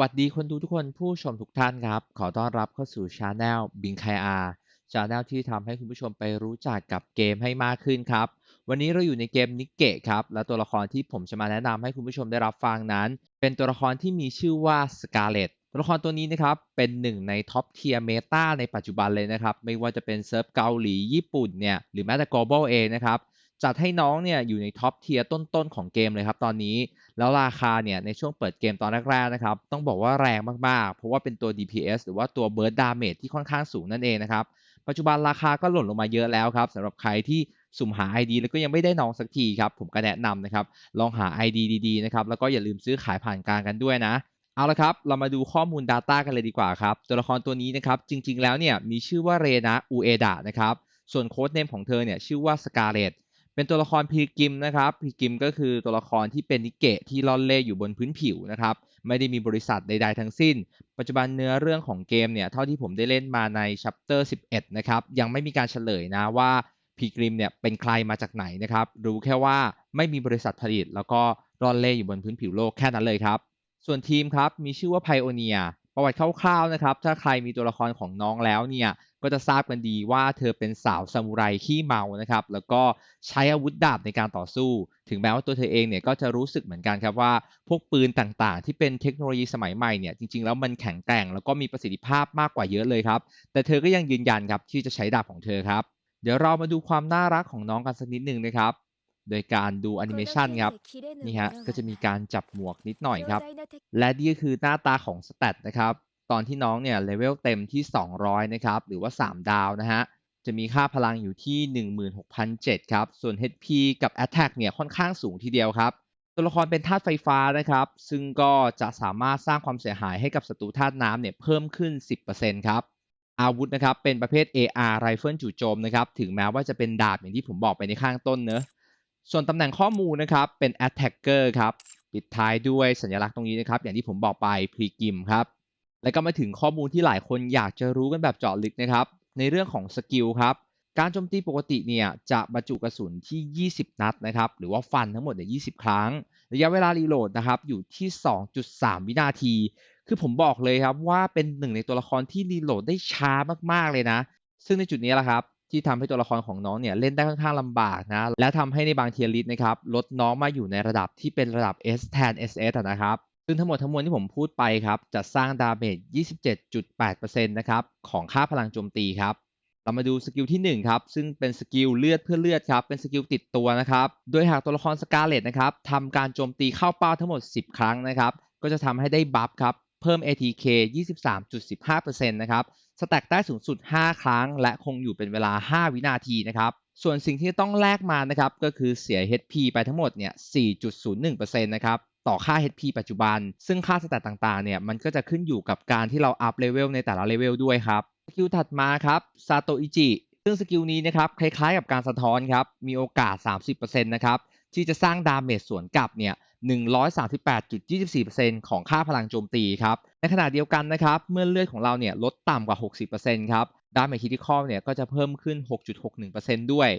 วัสดีคนดูทุกคนผู้ชมทุกท่านครับ ขอต้อนรับเข้าสู่ช anel บิงไคอาช anel ที่ทำให้คุณผู้ชมไปรู้จักกับเกมให้มากขึ้นครับ วันนี้เราอยู่ในเกมนิกเกะครับ และตัวละครที่ผมจะมาแนะนำให้คุณผู้ชมได้รับฟังนั้น เป็นตัวละครที่มีชื่อว่าสกาเลตตัวละครตัวนี้นะครับ เป็นหนึ่งในท็อปเทียร์เมตาในปัจจุบันเลยนะครับ ไม่ว่าจะเป็นเซิร์ฟเกาหลีญี่ปุ่นเนี่ยหรือแม้แต่ global เองนะครับ จัดให้น้องเนี่ยอยู่ในท็อปเทียร์ต้นๆของเกมเลยครับตอนนี้ แล้วราคาเนี่ยในช่วงเปิดเกมตอนแรกๆนะครับ ต้องบอกว่าแรงมากๆ เพราะว่าเป็นตัว DPS หรือว่าตัว Burst Damage ที่ค่อนข้างสูงนั่นเองนะครับ ปัจจุบันราคาก็หล่นลงมาเยอะแล้วครับสำหรับใครที่สุ่มหา ID แล้วก็ยังไม่ได้น้องสักทีครับ ผมก็แนะนำนะครับ ลองหา ID ดีๆนะครับ แล้วก็อย่าลืมซื้อขายผ่านกลางกันด้วยนะ เอาละครับ เรามาดูข้อมูล Data กันเลยดีกว่าครับ ตัวละครตัวนี้นะครับ จริง ๆ แล้วเนี่ยมีชื่อว่าเรนะอูเอดะนะครับ ส่วนโค้ดเนมของเธอเนี่ยชื่อว่าสกาเลต เป็นตัวละครพีกิมนะครับพีกิมก็คือตัวละครที่เป็นนิเกะที่ล่อนเล่อยู่บนพื้นผิวนะครับไม่ได้มีบริษัทใด ๆ ทั้งสิ้น ปัจจุบันเนื้อเรื่องของเกมเนี่ยเท่าที่ผมได้เล่นมาในชัปเตอร์11นะครับยังไม่มีการเฉลยนะว่าพีกิมเนี่ยเป็นใครมาจากไหนนะครับรู้แค่ว่าไม่มีบริษัทผลิต แล้วก็ร่อนเล่อยู่บนพื้นผิวโลกแค่นั้นเลยครับส่วนทีมครับมีชื่อว่าไพโอเนียประวัติคร่าวๆนะครับถ้าใครมีตัวละครของน้องแล้วเนี่ย ก็จะทราบกันดีว่าเธอเป็นสาวซามูไรขี้เมานะครับแล้วก็ใช้อาวุธดาบในการต่อสู้ ถึงแม้ว่าตัวเธอเองเนี่ยก็จะรู้สึกเหมือนกันครับว่า พวกปืนต่างๆ ที่เป็นเทคโนโลยีสมัยใหม่เนี่ยจริงๆ แล้วมันแข็งแกร่งแล้วก็มีประสิทธิภาพมากกว่าเยอะเลยครับแต่เธอก็ยังยืนยันครับที่จะใช้ดาบของเธอครับเดี๋ยวเรามาดูความน่ารักของน้องกันสักนิดหนึ่งนะครับโดยการดูแอนิเมชันครับนี่ฮะก็จะมีการจับหมวกนิดหน่อยครับ และนี่ก็คือหน้าตาของสเตตนะครับ ตอนที่น้องเนี่ยเลเวลเต็มที่ 200 นะครับ หรือว่า 3 ดาวนะฮะ จะมีค่าพลังอยู่ที่ 16,007ครับ ส่วน HP กับ Attack เนี่ยค่อนข้างสูงทีเดียวครับ ตัวละครเป็นธาตุไฟฟ้านะครับ ซึ่งก็จะสามารถสร้างความเสียหายให้กับศัตรูธาตุน้ำเนี่ยเพิ่มขึ้น 10%ครับ อาวุธนะครับเป็นประเภท AR ไรเฟิลจู่โจมนะครับ ถึงแม้ว่าจะเป็นดาบอย่างที่ผมบอกไปในข้างต้นเนอะส่วนตำแหน่งข้อมูลนะครับเป็น attacker ครับ ปิดท้ายด้วยสัญลักษณ์ตรงนี้นะครับ อย่างที่ผมบอกไป pregim ครับ แล้วก็มาถึงข้อมูลที่หลายคนอยากจะรู้กันแบบเจาะลึกนะครับ ในเรื่องของสกิลครับ การโจมตีปกติเนี่ยจะบรรจุกระสุนที่ 20 นัดนะครับ หรือว่าฟันทั้งหมดเนี่ย20 ครั้ง ระยะเวลารีโหลดนะครับอยู่ที่ 2.3 วินาที คือผมบอกเลยครับว่าเป็นหนึ่งในตัวละครที่รีโหลดได้ช้ามากๆเลยนะ ซึ่งในจุดนี้แหละครับที่ทำให้ตัวละครของน้องเนี่ยเล่นได้ค่อนข้างลำบากนะ และทำให้ในบางเทียร์ลิสนะครับลดน้องมาอยู่ในระดับที่เป็นระดับ S แทน SS นะครับ ซึ่งทั้งหมดทั้งมวลที่ผมพูดไปครับจะสร้างดาเมจ 27.8%นะครับของค่าพลังโจมตีครับเรามาดูสกิลที่ 1 ครับ ซึ่งเป็นสกิลเลือดเพื่อเลือดครับ เป็นสกิลติดตัวนะครับ โดยหากตัวละครสกาเลตนะครับทำการโจมตีเข้าเป้าทั้งหมด 10 ครั้งนะครับ ก็จะทำให้ได้บัฟครับ เพิ่ม ATK 23.15%นะครับ สแต็กได้สูงสุด 5 ครั้ง และคงอยู่เป็นเวลา 5 วินาทีนะครับ ส่วนสิ่งที่ต้องแลกมานะครับ ก็คือเสีย HP ไปทั้งหมดเนี่ย 4.01%นะครับ ต่อค่า HP ปัจจุบัน ซึ่งค่าสแตทต่างๆ เนี่ย มันก็จะขึ้นอยู่กับการที่เราอัพเลเวลในแต่ละเลเวลด้วยครับ สกิลถัดมาครับซาโตอิจิ ซึ่งสกิลนี้นะครับ คล้ายๆ กับการสะท้อนครับ มีโอกาส 30%นะครับที่จะสร้างดาเมจสวนกลับเนี่ย 138.24%ของค่าพลังโจมตีครับ ในขณะเดียวกันนะครับ เมื่อเลือดของเราเนี่ยลดต่ำกว่า 60%ครับ ดาเมจคิติคอลเนี่ยก็จะเพิ่มขึ้น 6.61%ด้วย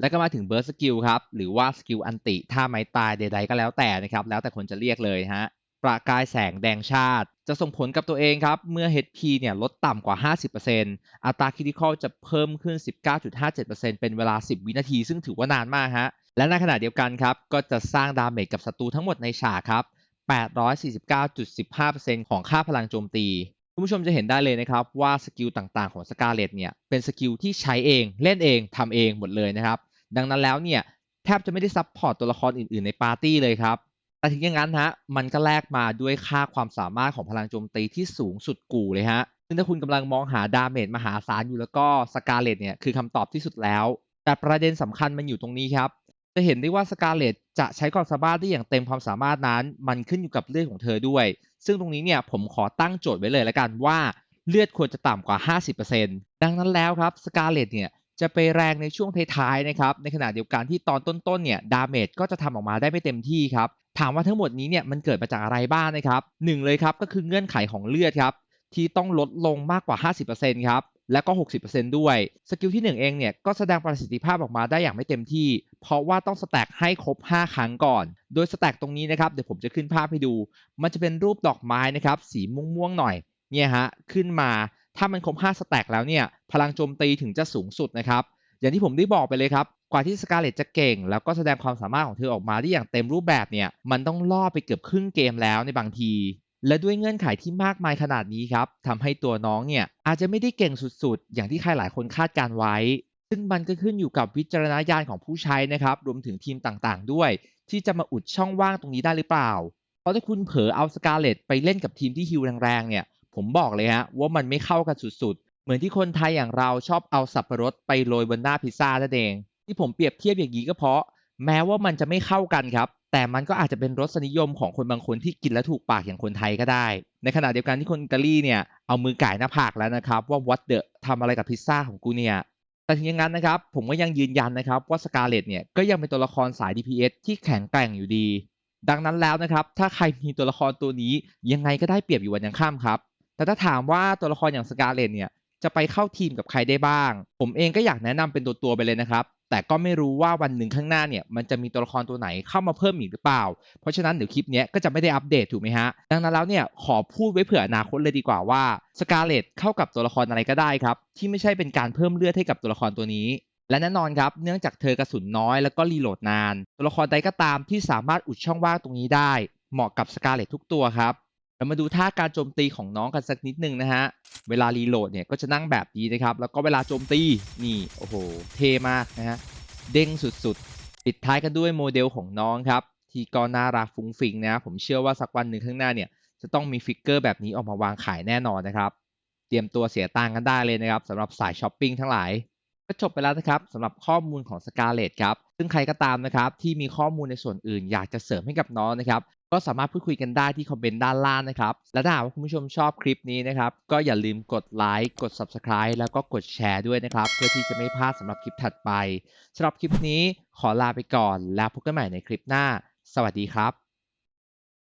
แล้วก็มาถึงเบิร์สสกิลครับ หรือว่าสกิลอันติท่าไม้ตายใด ๆ ก็แล้วแต่นะครับ แล้วแต่คนจะเรียกเลยฮะ ประกายแสงแดงชาติ จะส่งผลกับตัวเองครับ เมื่อ HP เนี่ยลดต่ำกว่า 50%อัตราคิติคอลจะเพิ่มขึ้น 19.57%เป็นเวลา 10 วินาที ซึ่งถือว่านานมากฮะ และในขณะเดียวกันครับ ก็จะสร้างดาเมจกับศัตรูทั้งหมดในฉากครับ 849.15%ของค่าพลังโจมตีคุณผู้ชมจะเห็นได้เลยนะครับว่าสกิลต่างๆของสกาเลตเนี่ยเป็นสกิลที่ใช้เองเล่นเองทำเองหมดเลยนะครับ ดังนั้นแล้วเนี่ยแทบจะไม่ได้ซับพอร์ตตัวละครอื่นๆ ในปาร์ตี้เลยครับ แต่ถึงอย่างนั้นฮะมันก็แลกมาด้วยค่าความสามารถของพลังโจมตีที่สูงสุดกูเลยฮะซึ่งถ้าคุณกำลังมองหาดาเมจมหาศาลอยู่แล้วก็สกาเลตเนี่ยคือคำตอบที่สุดแล้ว แต่ประเด็นสำคัญมันอยู่ตรงนี้ครับจะเห็นได้ว่าสกาเลตจะใช้ความสามารถได้อย่างเต็มความสามารถนั้น มันขึ้นอยู่กับเลือดของเธอด้วย ซึ่งตรงนี้เนี่ยผมขอตั้งโจทย์ไว้เลยล้วกันว่าเลือดควรจะต่ำกว่า 50%ดังนั้นแล้วครับสกาเลตเนี่ย จะไปแรงในช่วงท้ายๆนะครับในขณะเดียวกันที่ตอนต้นๆเนี่ยดาเมจก็จะทำออกมาได้ไม่เต็มที่ครับถามว่าทั้งหมดนี้เนี่ยมันเกิดมาจากอะไรบ้างนะครับหนึ่งเลยครับก็คือเงื่อนไขของเลือดครับที่ต้องลดลงมากกว่า 50%ครับและก็ 60%ด้วย สกิลที่ 1 เองเนี่ย ก็แสดงประสิทธิภาพออกมาได้อย่างไม่เต็มที่ เพราะว่าต้องสแต็กให้ครบ 5 ครั้งก่อน โดยสแต็กตรงนี้นะครับ เดี๋ยวผมจะขึ้นภาพให้ดู มันจะเป็นรูปดอกไม้นะครับ สีม่วงๆหน่อย เนี่ยฮะ ขึ้นมา ถ้ามันครบ5สแต็กแล้วเนี่ยพลังโจมตีถึงจะสูงสุดนะครับอย่างที่ผมได้บอกไปเลยครับกว่าที่สกาเลตจะเก่ง แล้วก็แสดงความสามารถของเธอออกมาได้อย่างเต็มรูปแบบเนี่ยมันต้องล่อไปเกือบครึ่งเกมแล้วในบางที และด้วยเงื่อนไขที่มากมายขนาดนี้ครับทำให้ตัวน้องเนี่ยอาจจะไม่ได้เก่งสุดๆ อย่างที่ใครหลายคนคาดการไว้ ซึ่งมันก็ขึ้นอยู่กับวิจารณญาณของผู้ใช้นะครับรวมถึงทีมต่างๆ ด้วย ที่จะมาอุดช่องว่างตรงนี้ได้หรือเปล่า เพราะถ้าคุณเผลอเอาสกาเลตไปเล่นกับทีมที่ฮิวแรงๆเนี่ย ผมบอกเลยฮะว่ามันไม่เข้ากันสุดๆ เหมือนที่คนไทยอย่างเราชอบเอาสับปะรดไปโรยบนหน้าพิซซ่านั่นเอง ที่ผมเปรียบเทียบอย่างนี้ก็เพราะ แม้ว่ามันจะไม่เข้ากันครับ แต่มันก็อาจจะเป็นรสนิยมของคนบางคนที่กินแล้วถูกปากอย่างคนไทยก็ได้ ในขณะเดียวกันที่คนอิตาลีเนี่ยเอามือก่ายหน้าผากแล้วนะครับว่า what the ทำอะไรกับพิซซ่าของกูเนี่ยแต่ถึงอย่างนั้นนะครับผมก็ยังยืนยันนะครับว่าสกาเลตเนี่ยก็ยังเป็นตัวละครสาย DPS ที่แข็งแกร่งอยู่ดี ดังนั้นแล้วนะครับถ้าใครมีตัวละครตัวนี้ยังไงก็ได้เปรียบอยู่วันยังข้ามครับ แต่ถ้าถามว่าตัวละครอย่างสกาเลตเนี่ยจะไปเข้าทีมกับใครได้บ้าง ผมเองก็อยากแนะนำเป็นตัวตัวๆไปเลยนะครับ แต่ก็ไม่รู้ว่าวันหนึ่งข้างหน้าเนี่ยมันจะมีตัวละครตัวไหนเข้ามาเพิ่มอีกหรือเปล่า เพราะฉะนั้นเดี๋ยวคลิปนี้ก็จะไม่ได้อัปเดตถูกไหมฮะ ดังนั้นแล้วเนี่ยขอพูดไว้เผื่ออนาคตเลยดีกว่าว่าสกาเลตเข้ากับตัวละครอะไรก็ได้ครับ ที่ไม่ใช่เป็นการเพิ่มเลือดให้กับตัวละครตัวนี้ และแน่นอนครับ เนื่องจากเธอกระสุนน้อยแล้วก็รีโหลดนาน ตัวละครใดก็ตามที่สามารถอุดช่องว่างตรงนี้ได้ เหมาะกับสกาเลตทุกตัวครับ เรามาดูท่าการโจมตีของน้องกันสักนิดนึงนะฮะ เวลารีโหลดเนี่ยก็จะนั่งแบบนี้นะครับ แล้วก็เวลาโจมตีนี่โอ้โห เท่มากนะฮะ เด้งสุดๆ ปิดท้ายกันด้วยโมเดลของน้องครับ ที่ก็น่ารักฟุ้งฟิงนะ ผมเชื่อว่าสักวันหนึ่งข้างหน้าเนี่ย จะต้องมีฟิกเกอร์แบบนี้ออกมาวางขายแน่นอนนะครับ เตรียมตัวเสียตังกันได้เลยนะครับสำหรับสายช้อปปิ้งทั้งหลายก็จบไปแล้วนะครับสำหรับข้อมูลของ s c a r l e t ครับ ซึ่งใครก็ตามนะครับที่มีข้อมูลในส่วนอื่น อยากจะเสริมให้กับน้องนะครับ ก็สามารถพูดคุยกันได้ที่คอมเมนต์ด้านล่างนะครับ และถ้าหากว่าคุณผู้ชมชอบคลิปนี้นะครับ ก็อย่าลืมกดไลค์กด Subscribe แล้วก็กดแชร์ด้วยนะครับ เพื่อที่จะไม่พลาดสำหรับคลิปถัดไปสำหรับคลิปนี้ขอลาไปก่อน แล้วพบกันใหม่ในคลิปหน้า สวัสดีครับ